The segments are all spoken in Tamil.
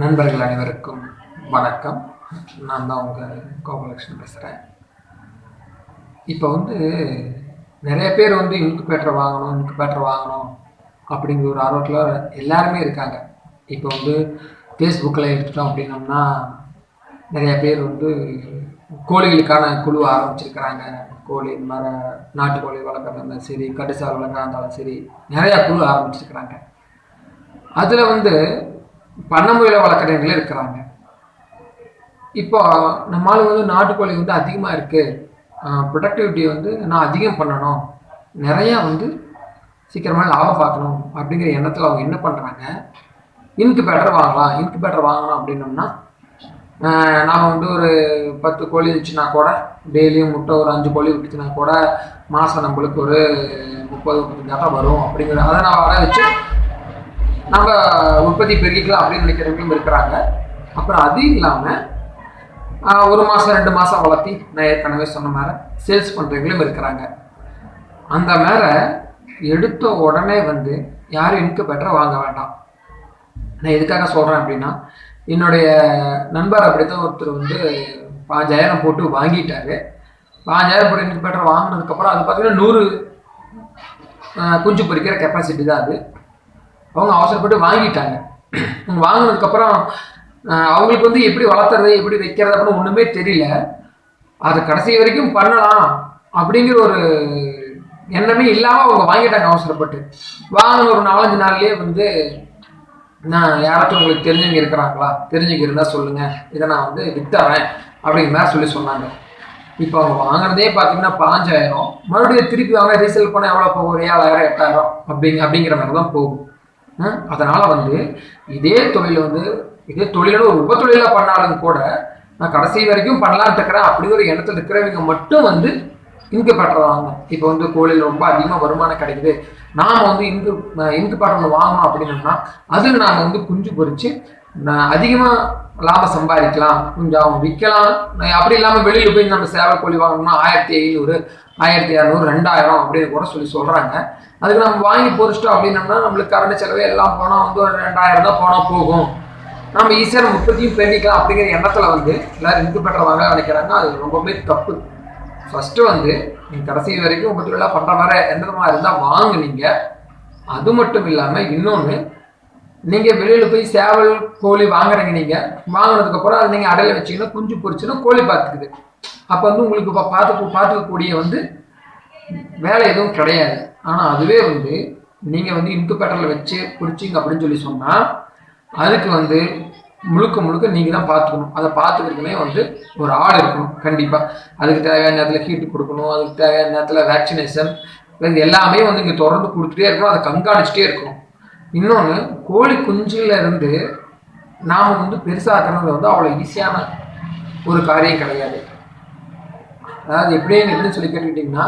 நண்பர்கள் அனைவருக்கும் வணக்கம். நான் தான் உங்கள் கோபாலகிருஷ்ணன் பேசுகிறேன் இப்போ வந்து நிறைய பேர் வந்து இன்குபேட்டர் வாங்கணும் இன்குபேட்டர் வாங்கணும் அப்படிங்கிற ஒரு ஆர்வத்தில் எல்லாருமே இருக்காங்க. இப்போ வந்து ஃபேஸ்புக்கில் எடுத்துட்டோம் அப்படின்னோம்னா நிறைய பேர் வந்து கோழிகளுக்கான குழு ஆரம்பிச்சிருக்கிறாங்க. கோழி இந்த மாதிரி நாட்டுக்கோழி வளர்க்குறதா இருந்தாலும் சரி கட்டுசார் வளர்க்குறதா இருந்தாலும் சரி நிறையா குழு ஆரம்பிச்சிருக்கிறாங்க. அதில் வந்து பண்ண முயலை வளர்க்குறவங்களே இருக்கிறாங்க. இப்போ நம்ம ஆளுங்க வந்து நாட்டுக்கோழி வந்து அதிகமாக இருக்குது ப்ரொடக்டிவிட்டி வந்து நான் அதிகம் பண்ணணும். நிறையா வந்து சீக்கிரமாக லாபம் பார்க்கணும் அப்படிங்கிற எண்ணத்தில் அவங்க என்ன பண்ணுறாங்க இன்குபேட்டர் வாங்கலாம். இன்குபேட்டர் வாங்கணும் அப்படின்னோம்னா நாம் வந்து ஒரு பத்து கோழி வச்சுனா கூட டெய்லியும் முட்டை ஒரு அஞ்சு கோழி விட்டுச்சுனா கூட மாதம் நம்மளுக்கு ஒரு முப்பது முப்பத்தஞ்சாயிரம் வரும் அப்படிங்கிற அதை நான் வர வச்சு நம்ம உற்பத்தி பெருகிக்கலாம் அப்படின்னு நினைக்கிறவங்களும் இருக்கிறாங்க. அப்புறம் அது இல்லாமல் ஒரு மாதம் ரெண்டு மாதம் வளர்த்தி நான் ஏற்கனவே சொன்ன மாதிரி சேல்ஸ் பண்ணுறவங்களும் இருக்கிறாங்க. அந்த மேலே எடுத்த உடனே வந்து யாரும் இன்குபேட்டரை வாங்க வேண்டாம். நான் எதுக்காக சொல்கிறேன் அப்படின்னா என்னுடைய நண்பர் அப்படித்தான் ஒருத்தர் வந்து பாஞ்சாயிரம் போட்டு வாங்கிட்டாரு. பாஞ்சாயிரம் போட்டு இன்குபேட்டர் வாங்கினதுக்கப்புறம் அது பார்த்தீங்கன்னா நூறு குஞ்சு பொரிக்கிற கெப்பாசிட்டி தான் அது. அவங்க அவசரப்பட்டு வாங்கிட்டாங்க. அவங்க வாங்கினதுக்கப்புறம் அவங்களுக்கு வந்து எப்படி வளர்த்துறது எப்படி வைக்கிறது அப்படின்னு ஒன்றுமே தெரியல. அது கடைசி வரைக்கும் பண்ணலாம் அப்படிங்கிற ஒரு எண்ணமே இல்லாமல் அவங்க வாங்கிட்டாங்க அவசரப்பட்டு. வாங்கின ஒரு நாலஞ்சு நாள்லயே வந்து நான் யாராச்சும் உங்களுக்கு தெரிஞ்சவங்க இருக்கிறாங்களா? தெரிஞ்சவங்க இருந்தால் சொல்லுங்கள் இதை நான் வந்து வித்துறேன் அப்படிங்கிற மாதிரி சொல்லி சொன்னாங்க. இப்போ அவங்க வாங்குறதே பார்த்தீங்கன்னா பாஞ்சாயிரம் மறுபடியும் திருப்பி வாங்க ரீசேல் பண்ண எவ்வளோ போகும்? ஒரு ஏழாயிரம் எட்டாயிரம் அப்படிங்க அப்படிங்கிற மாதிரி தான் போகும். அதனால் வந்து இதே தொழில் வந்து இதே தொழிலோட ஒரு உபத்தொழிலாக பண்ணாலும் கூட நான் கடைசி வரைக்கும் பண்ணலான்ட்டு இருக்கிறேன். அப்படி ஒரு இடத்துல இருக்கிறவங்க மட்டும் வந்து இங்கு பட்டுறாங்க இப்போ வந்து கோழியில் ரொம்ப அதிகமாக வருமானம் கிடைக்குது. நாம் வந்து இங்கு இங்கு ஒன்று வாங்கணும் அப்படின்னோம்னா அதில் நாம் வந்து குஞ்சு நான் அதிகமாக லாபம் சம்பாதிக்கலாம் கொஞ்சம் விற்கலாம். நான் அப்படி இல்லாமல் வெளியில் போய் நம்ம சேவை கோழி வாங்கணும்னா ஆயிரத்தி ஐநூறு ஆயிரத்தி இரநூறு ரெண்டாயிரம் அப்படின்னு கூட சொல்லி சொல்கிறாங்க அதுக்கு நம்ம வாங்கி பொறிச்சிட்டோம் அப்படின்னோம்னா நம்மளுக்கு கரண்ட் செலவு எல்லாம் போனால் வந்து ஒரு ரெண்டாயிரம் தான் போனால் போகும். நம்ம ஈஸியாக நம்ம உற்பத்தியும் பெருக்கிக்கலாம் அப்படிங்கிற எண்ணத்தில் வந்து எல்லோரும் இன்குபேட்டர் வாங்க நினைக்கிறாங்க. அது ரொம்பவே தப்பு. ஃபஸ்ட்டு வந்து நீங்கள் கடைசி வரைக்கும் உங்கள் தொழிலாக பண்ணுற மாதிரி எந்த மாதிரி இருந்தால் வாங்குனீங்க. அது மட்டும் இல்லாமல் இன்னொன்று நீங்கள் வெளியில் போய் சேவல் கோழி வாங்குறீங்க நீங்கள் வாங்கினதுக்கப்புறம் அதை நீங்கள் அடையில வச்சீங்கன்னா குஞ்சு பொறிச்சுன்னா கோழி பார்த்துக்குது. அப்போ வந்து உங்களுக்கு இப்போ பார்த்து பார்த்துக்கக்கூடிய வந்து வேலை எதுவும் கிடையாது. ஆனால் அதுவே வந்து நீங்கள் வந்து இன்குபேட்டரில் வச்சு பிடிச்சிங்க அப்படின்னு சொல்லி சொன்னால் அதுக்கு வந்து முழுக்க முழுக்க நீங்கள் தான் பார்த்துக்கணும். அதை பார்த்துக்கிறதுனே வந்து ஒரு ஆள் இருக்கணும் கண்டிப்பாக அதுக்கு தேவையான நேரத்தில் ஹீட்டு கொடுக்கணும் அதுக்கு தேவையான நேரத்தில் வேக்சினேஷன் இது எல்லாமே வந்து இங்கே தொடர்ந்து கொடுத்துட்டே இருக்கணும். அதை கண்காணிச்சுட்டே இருக்கணும். இன்னொன்று கோழி குஞ்சுல இருந்து நாம் வந்து பெருசாக்குறது வந்து அவ்வளோ ஈஸியான ஒரு காரியம் கிடையாது. அதாவது எப்படின்னு எப்படின்னு சொல்லி கேட்டுக்கிட்டிங்கன்னா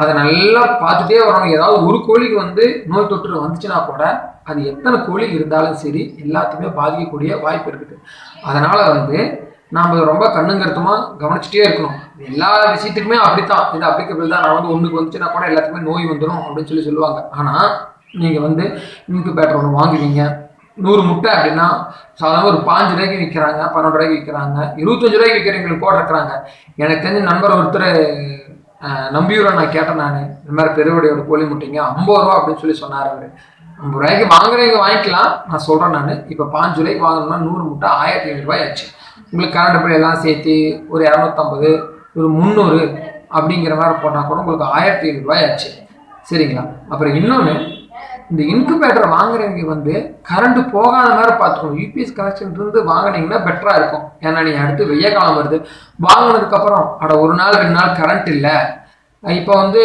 அதை நல்லா பார்த்துட்டே வரணும். ஏதாவது ஒரு கோழிக்கு வந்து நோய் தொற்று வந்துச்சுன்னா கூட அது எத்தனை கோழி இருந்தாலும் சரி எல்லாத்தையுமே பாதிக்கக்கூடிய வாய்ப்பு இருக்குது. அதனால் வந்து நாம் ரொம்ப கண்ணுங்கருத்துமாக கவனிச்சுட்டே இருக்கணும். எல்லா விஷயத்துக்குமே அப்படித்தான். இது அப்ளிகபிள் தான். நான் வந்து ஒன்றுக்கு வந்துச்சுன்னா கூட எல்லாத்துக்குமே நோய் வந்துடும் அப்படின்னு சொல்லி சொல்லுவாங்க. ஆனால் நீங்கள் வந்து இன்குபேட்டர் ஒன்று வாங்குவீங்க. நூறு முட்டை அப்படின்னா சாதாரண ஒரு பாஞ்சு ரூபாய்க்கு விற்கிறாங்க பன்னெண்டு ரூபாய்க்கு விற்கிறாங்க இருபத்தஞ்சு ரூபாய்க்கு விற்கிறவங்களுக்கு கூட இருக்கிறாங்க எனக்கு தெரிஞ்ச நண்பர் ஒருத்தர் நம்பியூரை நான் கேட்டேன் நான். இந்த மாதிரி பெருவடையோட கோழி முட்டைங்க ஐம்பது ரூபா அப்படின்னு சொல்லி சொன்னார் அவர். ஐம்பது ரூபாய்க்கு வாங்குறவங்க வாங்கிக்கலாம் நான் சொல்கிறேன் நான். இப்போ பாஞ்சு ரூபாய்க்கு வாங்கணும்னா நூறு முட்டை ஆயிரத்தி ஐநூறு ஆச்சு. உங்களுக்கு கரண்ட் பில் எல்லாம் சேர்த்து ஒரு இரநூத்தம்பது ஒரு முந்நூறு அப்படிங்கிற மாதிரி போட்டால் கூட உங்களுக்கு ஆயிரத்தி ஐநூறுரூவாய் ஆச்சு. சரிங்களா? அப்புறம் இன்னொன்று இந்த இன்குபேட்டர் வாங்குறவங்க வந்து கரண்ட் போகாத மாதிரி பார்த்துக்கணும். யூபிஎஸ் கனெக்ஷன் இருந்து வாங்குனீங்கன்னா பெட்டராக இருக்கும். ஏன்னா நீங்கள் அடுத்து வெய்ய காலம் வருது. வாங்கினதுக்கப்புறம் அட ஒரு நாள் ரெண்டு நாள் கரண்ட் இல்லை. இப்போ வந்து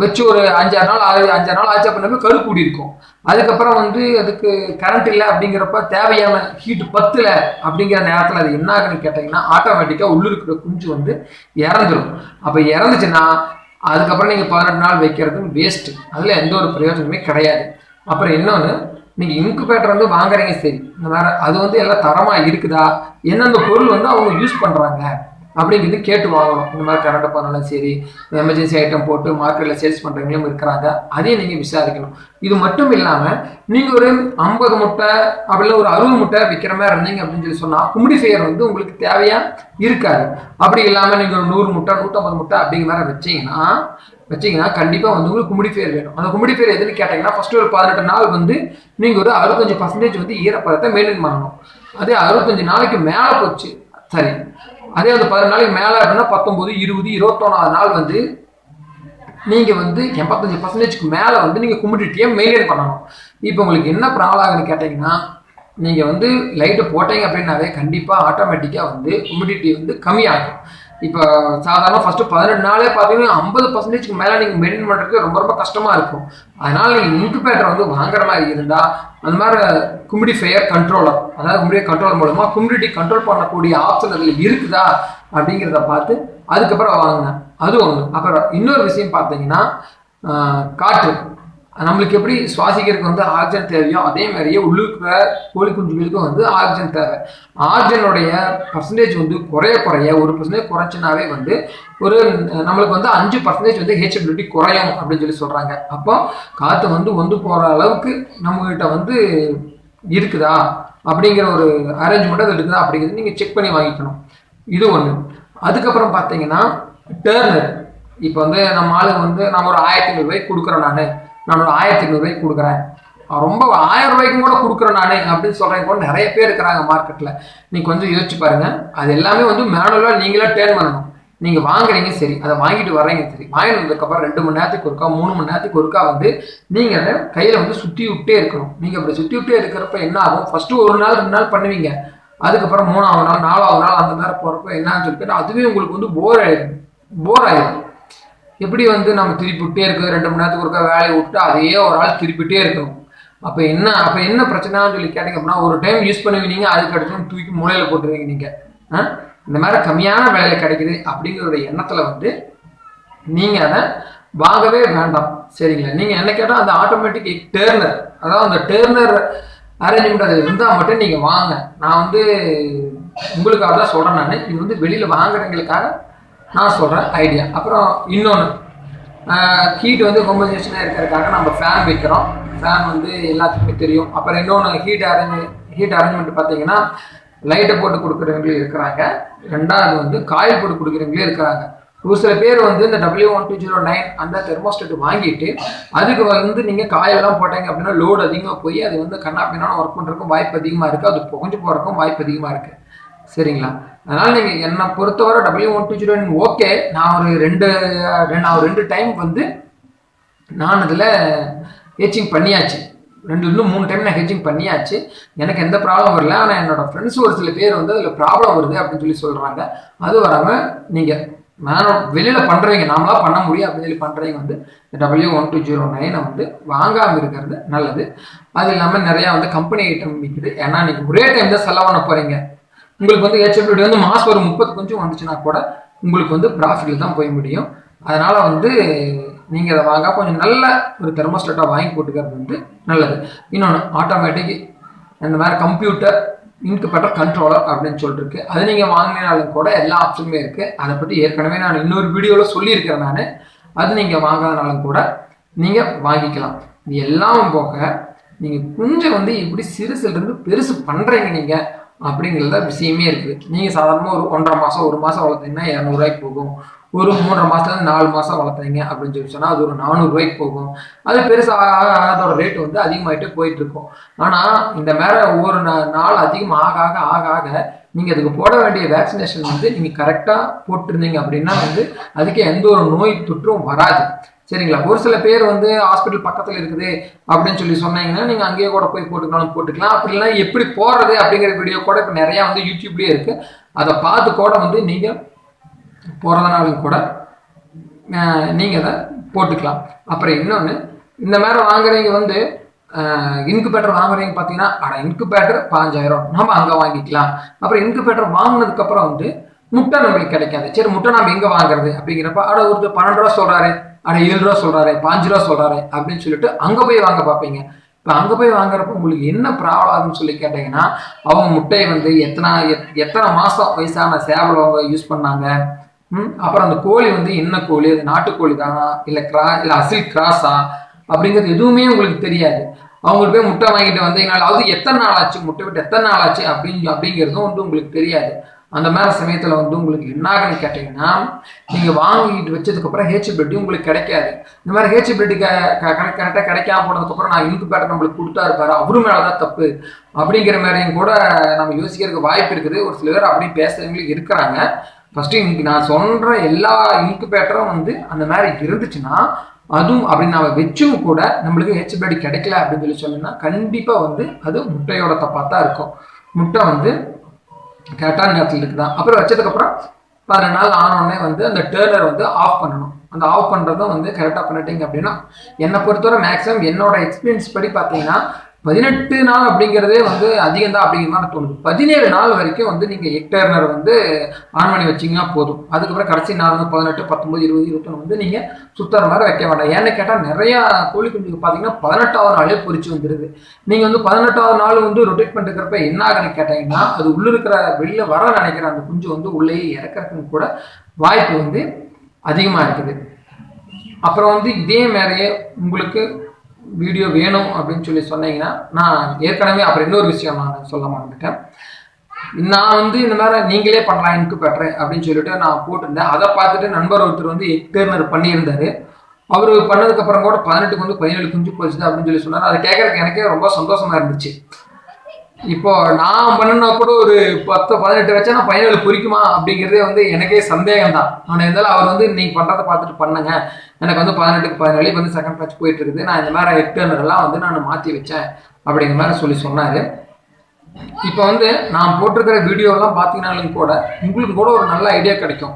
வச்சு ஒரு அஞ்சாறு நாள் ஆறு அஞ்சாறு நாள் ஆச்சு அப்படின்னா கரு கூடி இருக்கும் அதுக்கப்புறம் வந்து அதுக்கு கரண்ட் இல்லை அப்படிங்கிறப்ப தேவையான ஹீட் பத்தில் அப்படிங்கிற நேரத்தில் அது என்ன ஆகுன்னு கேட்டிங்கன்னா ஆட்டோமேட்டிக்காக உள்ளிருக்கிற குஞ்சு வந்து இறந்துடும் அப்போ இறந்துச்சுன்னா அதுக்கப்புறம் நீங்கள் பதினெட்டு நாள் வைக்கிறதும் வேஸ்ட்டு அதில் எந்த ஒரு பிரயோஜனமே கிடையாது. அப்புறம் இன்னொன்று நீங்கள் இன்குபேட்டர் வந்து வாங்குறீங்க சரி. இந்த மாதிரி அது வந்து எல்லாம் தரமாக இருக்குதா? எந்தெந்த பொருள் வந்து அவங்க யூஸ் பண்ணுறாங்க அப்படிங்கிறது கேட்டு வாங்கணும். இந்த மாதிரி கரண்ட் பண்ணாலும் சரி எமர்ஜென்சி ஐட்டம் போட்டு மார்க்கெட்டில் சேல்ஸ் பண்ணுறவங்களும் இருக்கிறாங்க. அதையும் நீங்கள் விசாரிக்கணும். இது மட்டும் இல்லாமல் நீங்கள் ஒரு ஐம்பது முட்டை அப்படில ஒரு அறுபது முட்டை விற்கிற மாதிரி இருந்தீங்க அப்படின்னு சொல்லி சொன்னால் கும்மிடி வந்து உங்களுக்கு தேவையாக இருக்காது. அப்படி இல்லாமல் நீங்கள் ஒரு நூறு முட்டை நூற்றம்பது முட்டை அப்படிங்கிற மாதிரி வச்சீங்கன்னா வச்சிங்கன்னா கண்டிப்பாக வந்து உங்களுக்கு கும்மிடி ஃபேர் வேணும். அந்த கும்படி ஃபேர் எதுன்னு கேட்டிங்கன்னா ஃபஸ்ட்டு ஒரு பதினெட்டு நாள் வந்து நீங்கள் ஒரு அறுபத்தஞ்சு பர்சன்டேஜ் வந்து ஈரப்பதத்தை மெயின்டைன் பண்ணணும். அதே அறுபத்தஞ்சு நாளைக்கு மேலே போச்சு. சரி. அதே அந்த பதினெட்டு நாளைக்கு மேலே அப்படின்னா பத்தொம்போது இருபது இருபத்தொன்னாவது நாள் வந்து நீங்கள் வந்து எண்பத்தஞ்சு பர்சன்டேஜ்க்கு மேலே வந்து நீங்கள் கும்பிட்டுட்டே மெயின்டைன் பண்ணணும். இப்போ உங்களுக்கு என்ன ப்ராப்ளம் ஆகுதுன்னு கேட்டிங்கன்னா நீங்கள் வந்து லைட்டு போட்டீங்க அப்படின்னாவே கண்டிப்பாக ஆட்டோமேட்டிக்காக வந்து கும்மிடிட்டி வந்து கம்மியாகும். இப்போ சாதாரண ஃபஸ்ட்டு பதினெட்டு நாளே பார்த்தீங்கன்னா ஐம்பது பர்சன்டேஜ்க்கு மேலே நீங்கள் மெயின்டைன் பண்ணுறதுக்கு ரொம்ப ரொம்ப கஷ்டமாக இருக்கும். அதனால் நீங்கள் இன்குபேட்டர் வந்து வாங்குற மாதிரி இருந்தால் அந்த மாதிரி கும்பிடி ஃபெயர் கண்ட்ரோலர் அதாவது கும்மிடி கண்ட்ரோல் மூலமாக கும்மிடிட்டி கண்ட்ரோல் பண்ணக்கூடிய ஆப்ஷன் அதில் இருக்குதா அப்படிங்கிறத பார்த்து அதுக்கப்புறம் வாங்கினேன் அது ஒன்று அப்புறம் இன்னொரு விஷயம் பார்த்தீங்கன்னா காற்று. நம்மளுக்கு எப்படி சுவாசிக்கிறதுக்கு வந்து ஆக்சிஜன் தேவையோ அதே மாதிரியே உள்ளுக்குற கோழி குஞ்சுகளுக்கும் வந்து ஆக்சிஜன் தேவை. ஆக்சிஜனுடைய பர்சன்டேஜ் வந்து குறைய குறைய ஒரு பர்சன்டேஜ் குறைச்சினாவே வந்து ஒரு நம்மளுக்கு வந்து அஞ்சு பர்சன்டேஜ் வந்து ஹெச்எபிலிட்டி குறையும் அப்படின்னு சொல்லி சொல்கிறாங்க அப்போ காற்று வந்து வந்து போகிற அளவுக்கு நம்மகிட்ட வந்து இருக்குதா? அப்படிங்கிற ஒரு அரேஞ்ச்மெண்ட் அது இருக்குதா அப்படிங்கிறது நீங்கள் செக் பண்ணி வாங்கிக்கணும். இது ஒன்று அதுக்கப்புறம் பார்த்தீங்கன்னா டேர்னர் இப்போ வந்து நம்ம ஆளுங்க வந்து நம்ம ஒரு ஆயிரத்தி ஐநூறுபாய்க்கு கொடுக்குறேன் நான். நான் ஒரு ஆயிரத்தி ஐநூறுரூவாய்க்கு கொடுக்குறேன். ரொம்ப ஆயிரம் ரூபாய்க்கும் கூட கொடுக்குறேன் நான் அப்படின்னு சொல்கிறவங்க கூட நிறைய பேர் இருக்கிறாங்க மார்க்கெட்டில் நீங்கள் கொஞ்சம் யோசிச்சு பாருங்கள் அது எல்லாமே வந்து மேனுவலாக நீங்களே டேர்ன் பண்ணணும். நீங்கள் வாங்குறீங்க சரி. அதை வாங்கிட்டு வர்றீங்க சரி. வாங்கிட்டு வந்ததுக்கப்புறம் ரெண்டு மணி நேரத்துக்கு ஒருக்கா மூணு மணி நேரத்துக்கு ஒருக்கா வந்து நீங்கள் அதை கையில் வந்து சுற்றி விட்டே இருக்கணும். நீங்கள் அப்படி சுற்றி விட்டே இருக்கிறப்ப என்ன ஆகும்? ஃபஸ்ட்டு ஒரு நாள் ரெண்டு நாள் பண்ணுவீங்க. அதுக்கப்புறம் மூணாவது நாள் நாலாவது நாள் அந்த நேரம் போகிறப்ப என்னன்னு சொல்லிட்டு அதுவே உங்களுக்கு வந்து போர் ஆயிடும். போர் ஆயிடும். எப்படி வந்து நம்ம திருப்பிவிட்டே விட்டே ரெண்டு மணி நேரத்துக்கு ஒருக்கா வேலையை விட்டு அதையே ஒரு ஆள் திருப்பிட்டே இருக்கணும். அப்போ என்ன அப்போ என்ன பிரச்சனைன்னு சொல்லி கேட்டிங்க அப்படின்னா ஒரு டைம் யூஸ் பண்ணுவீங்க அதுக்கு அடுத்து தூக்கி மூலையில் போட்டுருவீங்க நீங்கள் ஆ? இந்த மாதிரி கம்மியான வேலை கிடைக்குது அப்படிங்கிற ஒரு எண்ணத்தில் வந்து நீங்கள் அதை வாங்கவே வேண்டாம். சரிங்களா? நீங்கள் என்ன கேட்டால் அந்த ஆட்டோமேட்டிக் டேர்னர் அதாவது அந்த டேர்னர் அரேஞ்ச்மெண்ட் அது இருந்தால் மட்டும் நீங்கள் வாங்க. நான் வந்து உங்களுக்காக தான் சொல்கிறேன் நான். இது வந்து வெளியில் வாங்குறவங்களுக்காக நான் சொல்கிறேன் ஐடியா அப்புறம் இன்னொன்று ஹீட் வந்து கொம்பன்சேஷனாக இருக்கிறதுக்காக நம்ம ஃபேன் வைக்கிறோம். ஃபேன் வந்து எல்லாத்துக்குமே தெரியும். அப்புறம் இன்னொன்று ஹீட் அரேஞ்ச் ஹீட் அரேஞ்ச்மெண்ட் பார்த்தீங்கன்னா லைட்டை போட்டு கொடுக்குறவங்களும் இருக்கிறாங்க. ரெண்டாவது வந்து காயில் போட்டு கொடுக்குறவங்களே இருக்கிறாங்க. ஒரு சில பேர் வந்து இந்த W one two zero nine அந்த தெர்மோஸ்டேட் வாங்கிட்டு அதுக்கு வந்து நீங்கள் காயெல்லாம் போட்டீங்க அப்படின்னா லோடு அதிகமாக போய் அது வந்து கண்ணா பின்னாலும் ஒர்க் பண்ணுறதுக்கும் வாய்ப்பு அதிகமாக இருக்குது அது புகஞ்சு போகிறக்கும் வாய்ப்பு அதிகமாக இருக்குது சரிங்களா? அதனால் நீங்கள் என்னை பொறுத்தவரை W one two zero okay நான் ஒரு ரெண்டு நான் ஒரு ரெண்டு டைம் வந்து நான் அதில் ஹெச்சிங் பண்ணியாச்சு. ரெண்டு இன்னும் மூணு டைம் நான் ஹெச்சிங் பண்ணியாச்சு. எனக்கு எந்த ப்ராப்ளம் வரல. ஆனால் என்னோடய ஃப்ரெண்ட்ஸ் ஒரு சில பேர் வந்து அதில் ப்ராப்ளம் வருது அப்படின்னு சொல்லி சொல்கிறாங்க அது வராமல் நீங்கள் நான் வெளியில் பண்ணுறவங்க நாமளாக பண்ண முடியும் அப்படின்னு சொல்லி பண்ணுறவங்க வந்து W one two zero nine வந்து வாங்காமல் இருக்கிறது நல்லது. அது இல்லாமல் நிறையா வந்து கம்பெனி ஐட்டம் விற்கிது ஏன்னா நீங்கள் ஒரே டைம் தான் செலவு பண்ண போகிறீங்க உங்களுக்கு வந்து ஹெச்எப்டி வந்து மாதம் ஒரு முப்பது கொஞ்சம் வந்துச்சுன்னா கூட உங்களுக்கு வந்து ப்ராஃபிட்டில் தான் போய் முடியும். அதனால் வந்து நீங்கள் அதை வாங்க கொஞ்சம் நல்ல ஒரு தெர்மோஸ்டேட்டாக வாங்கி போட்டுக்கிறது வந்து நல்லது. இன்னொன்று ஆட்டோமேட்டிக் இந்த மாதிரி கம்ப்யூட்டர் இன்குபேட்டர் கண்ட்ரோலர் அப்படின்னு சொல்லிட்டு அது நீங்கள் வாங்கினாலும் கூட எல்லா ஆப்ஷனுமே இருக்குது அதை பற்றி ஏற்கனவே நான் இன்னொரு வீடியோவில் சொல்லியிருக்கிறேன் நான். அது நீங்கள் வாங்காதனாலும் கூட நீங்கள் வாங்கிக்கலாம். இது எல்லாம் போக நீங்கள் கொஞ்சம் வந்து எப்படி சிறுசுலேருந்து பெருசு பண்ணுறீங்க நீங்கள் அப்படிங்கிறத விஷயமே இருக்குது. நீங்கள் சாதாரணமாக ஒரு ஒன்றரை மாதம் ஒரு மாதம் வளர்த்தீங்கன்னா இரநூறுவாய்க்கு போகும். ஒரு மூன்றரை மாதத்துலேருந்து நாலு மாதம் வளர்த்தீங்க அப்படின்னு சொல்லி சொன்னால் அது ஒரு நானூறுரூவாய்க்கு போகும். அது பெருசாக ஆக அதோட ரேட் வந்து அதிகமாகிட்டே போயிட்டுருக்கும் ஆனால் இந்த மாதிரி ஒவ்வொரு நா- நாள் அதிகமாக ஆக ஆக ஆக ஆக நீங்கள் அதுக்கு போட வேண்டிய வேக்சினேஷன் வந்து நீங்கள் கரெக்டாக போட்டிருந்தீங்க அப்படின்னா வந்து அதுக்கு எந்த ஒரு நோய் தொற்றும் வராது. சரிங்களா? ஒரு சில பேர் வந்து ஹாஸ்பிட்டல் பக்கத்தில் இருக்குது அப்படின்னு சொல்லி சொன்னீங்கன்னா நீங்கள் அங்கேயே கூட போய் போட்டுக்கலாம் போட்டுக்கலாம். அப்படி இல்லைன்னா எப்படி போடுறது அப்படிங்கிற வீடியோ கூட இப்போ நிறையா வந்து யூடியூப்லேயே இருக்குது அதை பார்த்து கூட வந்து நீங்கள் போகிறதுனாலும் கூட நீங்கள் அதை போட்டுக்கலாம். அப்புறம் இன்னொன்று இந்த மாதிரி வாங்குறவங்க வந்து இன்குபேட்டர் வாங்குறீங்க பார்த்தீங்கன்னா அட இன்குபேட்டர் பாஞ்சாயிரம். நம்ம அங்கே வாங்கிக்கலாம். அப்புறம் இன்குபேட்டர் வாங்கினதுக்கப்புறம் வந்து முட்டை நம்மளுக்கு கிடைக்காது. சரி முட்டை நம்ம எங்கே வாங்குறது அப்படிங்கிறப்ப அட ஒருத்தர் பன்னெண்டு ரூபா சொல்கிறாரு ஆனால் ஏழு ரூபா சொல்கிறாரு பாஞ்சு ரூபா சொல்கிறாரு அப்படின்னு சொல்லிட்டு அங்கே போய் வாங்க பார்ப்பீங்க. இப்போ அங்கே போய் வாங்குறப்ப உங்களுக்கு என்ன ப்ராப்ளம் ஆகுதுன்னு சொல்லி கேட்டிங்கன்னா அவங்க முட்டையை வந்து எத்தனை எத்- எத்தனை மாதம் வயசான சேவல் அவங்க யூஸ் பண்ணாங்க? அப்புறம் அந்த கோழி வந்து என்ன கோழி? அது நாட்டுக்கோழி தானா? இல்லை கிரா இல்லை அசில் கிராஸா? அப்படிங்கிறது எதுவுமே உங்களுக்கு தெரியாது. அவங்களுக்கு போய் முட்டை வாங்கிட்டு வந்தீங்கனால அது எத்தனை நாள் ஆச்சு? முட்டை விட்டு எத்தனை நாள் ஆச்சு? அப்படின்னு அப்படிங்கிறதும் வந்து உங்களுக்கு தெரியாது. அந்த மாதிரி சமயத்தில் வந்து உங்களுக்கு என்ன ஆகுன்னு கேட்டிங்கன்னா நீங்கள் வாங்கிட்டு வச்சதுக்கப்புறம் ஹெச்பிலிட்டி உங்களுக்கு கிடைக்காது. இந்த மாதிரி ஹெச்பிலிட்டி கரெக்டாக கிடைக்காம போனதுக்கப்புறம் நான் இங்கு பேட்டர் நம்மளுக்கு கொடுத்தா இருப்பாரு. அவரு மேலே தான் தப்பு. அப்படிங்கிற மாதிரியும் கூட நம்ம யோசிக்கிறதுக்கு வாய்ப்பு இருக்குது. ஒரு சில பேர் அப்படி பேசுகிறவங்களும் இருக்கிறாங்க. ஃபஸ்ட்டு இன்னைக்கு நான் சொல்கிற எல்லா இன்குபேட்டரும் வந்து அந்த மாதிரி இருந்துச்சுன்னா அதுவும் அப்படி நம்ம வச்சும் கூட நம்மளுக்கு ஹெச்பிலிட்டி கிடைக்கல அப்படின்னு சொல்லி சொன்னோம்னா கண்டிப்பாக வந்து அது முட்டையோட தப்பாக தான் இருக்கும். முட்டை வந்து கரெக்டான நேரத்தில் இருக்குதான் அப்புறம் வச்சதுக்கப்புறம் பதினெண்டு நாள் ஆனோடனே வந்து அந்த டேர்னர் வந்து ஆஃப் பண்ணணும். அந்த ஆஃப் பண்ணுறதும் வந்து கரெக்டாக பண்ணிட்டீங்க அப்படின்னா என்னை பொறுத்தவரை மேக்ஸிமம் என்னோட எக்ஸ்பீரியன்ஸ் படி பார்த்தீங்கன்னா பதினெட்டு நாள் அப்படிங்கிறதே வந்து அதிகம் தான் அப்படிங்கிற மாதிரி தோணுது. பதினேழு நாள் வரைக்கும் வந்து நீங்கள் எக்டர்னர் வந்து ஆன் பண்ணி வச்சீங்கன்னா போதும். அதுக்கப்புறம் கடைசி நாள் வந்து பதினெட்டு பத்தொம்பது இருபது இருபத்தொன்று வந்து நீங்கள் சுத்தற மாதிரி வைக்க வேண்டாம். ஏன்னு கேட்டால் நிறையா கோழி குஞ்சுக்கு பார்த்தீங்கன்னா பதினெட்டாவது நாளே பொறிச்சு வந்துடுது நீங்கள் வந்து பதினெட்டாவது நாள் வந்து ரொட்டேட் பண்ணிருக்கிறப்ப என்ன ஆகுன்னு கேட்டிங்கன்னா அது உள்ள இருக்கிற வெளியில் வர நினைக்கிற அந்த குஞ்சு வந்து உள்ளேயே இறக்கறதுக்கு கூட வாய்ப்பு வந்து அதிகமாக இருக்குது. அப்புறம் வந்து இதே மாதிரியே உங்களுக்கு வீடியோ வேணும் அப்படின்னு சொல்லி சொன்னீங்கன்னா நான் ஏற்கனவே அப்புறம் இன்னொரு விஷயம் நான் சொல்ல மாட்டேன் நான் வந்து இந்த மாதிரி நீங்களே பண்ணலாம் எனக்கு பெட்டர் அப்படின்னு சொல்லிட்டு நான் போட்டிருந்தேன். அதை பார்த்துட்டு நண்பர் ஒருத்தர் வந்து எக்டர்னர் பண்ணியிருந்தாரு. அவர் பண்ணதுக்கப்புறம் கூட பதினெட்டுக்கு வந்து பதினேழு குஞ்சு போச்சுது அப்படின்னு சொல்லி சொன்னார். அதை கேட்கறதுக்கு எனக்கே ரொம்ப சந்தோஷமா இருந்துச்சு. இப்போ நான் பண்ணுனா கூட ஒரு பத்து பதினெட்டு வச்சா நான் பதினேழு பொறிக்குமா அப்படிங்கிறதே வந்து எனக்கே சந்தேகம் தான் ஆனால் இருந்தாலும் அவர் வந்து நீங்கள் பண்ணுறதை பார்த்துட்டு பண்ணுங்க. எனக்கு வந்து பதினெட்டுக்கு பதினேழு வந்து செகண்ட் பேட்ச் போயிட்டு இருக்குது நான் இந்த மாதிரி எக்டர்னர் வந்து நான் மாற்றி வச்சேன் அப்படிங்கிற மாதிரி சொல்லி சொன்னாரு. இப்போ வந்து நான் போட்டிருக்கிற வீடியோலாம் பார்த்தீங்கன்னாலும் கூட உங்களுக்கு கூட ஒரு நல்ல ஐடியா கிடைக்கும்.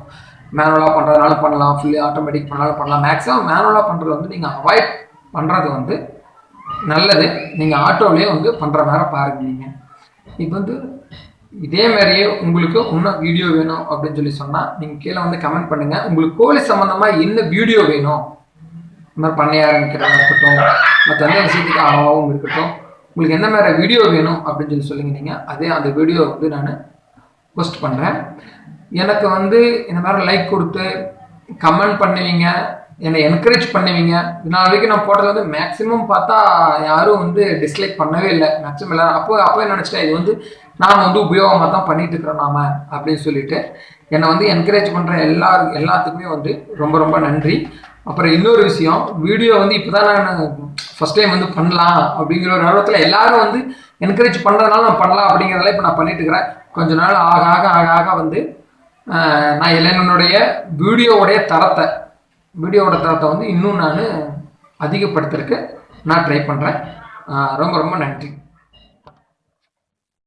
மேனுவலாக பண்ணுறதுனால பண்ணலாம் ஃபுல்லி ஆட்டோமேட்டிக் பண்ணாலும் பண்ணலாம். மேக்ஸிமம் மேனுவலாக பண்ணுறது வந்து நீங்கள் அவாய்ட் பண்ணுறது வந்து நல்லது. நீங்கள் ஆட்டோவிலே வந்து பண்ணுற மாதிரி பாருங்க நீங்கள் இப்போ வந்து இதே மாதிரியே உங்களுக்கு இன்னும் வீடியோ வேணும் அப்படின்னு சொல்லி சொன்னால் நீங்கள் கீழே வந்து கமெண்ட் பண்ணுங்கள் உங்களுக்கு கோழி சம்மந்தமாக என்ன வீடியோ வேணும்? இந்த மாதிரி பண்ணைய ஆரம்பிக்கிறதா இருக்கட்டும் மற்ற எந்த விஷயத்துக்கு ஆகவும் இருக்கட்டும் உங்களுக்கு என்ன மாதிரி வீடியோ வேணும் அப்படின்னு சொல்லி சொல்லுங்க நீங்கள் அதே அந்த வீடியோ வந்து நான் போஸ்ட் பண்ணுறேன் எனக்கு வந்து இந்த மாதிரி லைக் கொடுத்து கமெண்ட் பண்ணுவீங்க. என்னை என்கரேஜ் பண்ணுவீங்க. நான் வரைக்கும் நான் போட்டது வந்து மேக்ஸிமம் பார்த்தா யாரும் வந்து டிஸ்லைக் பண்ணவே இல்லை. மேக்ஸிமம் எல்லாரும் அப்போ அப்போ நினச்சிட்டேன்? இது வந்து நான் வந்து உபயோகமாக தான் பண்ணிட்டு இருக்கிறோம் நாம அப்படின்னு சொல்லிட்டு என்னை வந்து என்கரேஜ் பண்ணுற எல்லா எல்லாத்துக்குமே வந்து ரொம்ப ரொம்ப நன்றி. அப்புறம் இன்னொரு விஷயம் வீடியோ வந்து இப்போ தான் நான் ஃபஸ்ட் டைம் வந்து பண்ணலாம் அப்படிங்கிற ஒரு ஆர்வத்தில் எல்லாரும் வந்து என்கரேஜ் பண்ணுறதுனால நான் பண்ணலாம் அப்படிங்கிறதெல்லாம் இப்போ நான் பண்ணிட்டு இருக்கிறேன் கொஞ்ச நாள் ஆக ஆக ஆக ஆக வந்து நான் என்னுடைய வீடியோவுடைய தரத்தை வீடியோவோட தரத்தை வந்து இன்னும் நான் அதிகப்படுத்துறதுக்கு நான் ட்ரை பண்ணுறேன் ரொம்ப ரொம்ப நன்றி.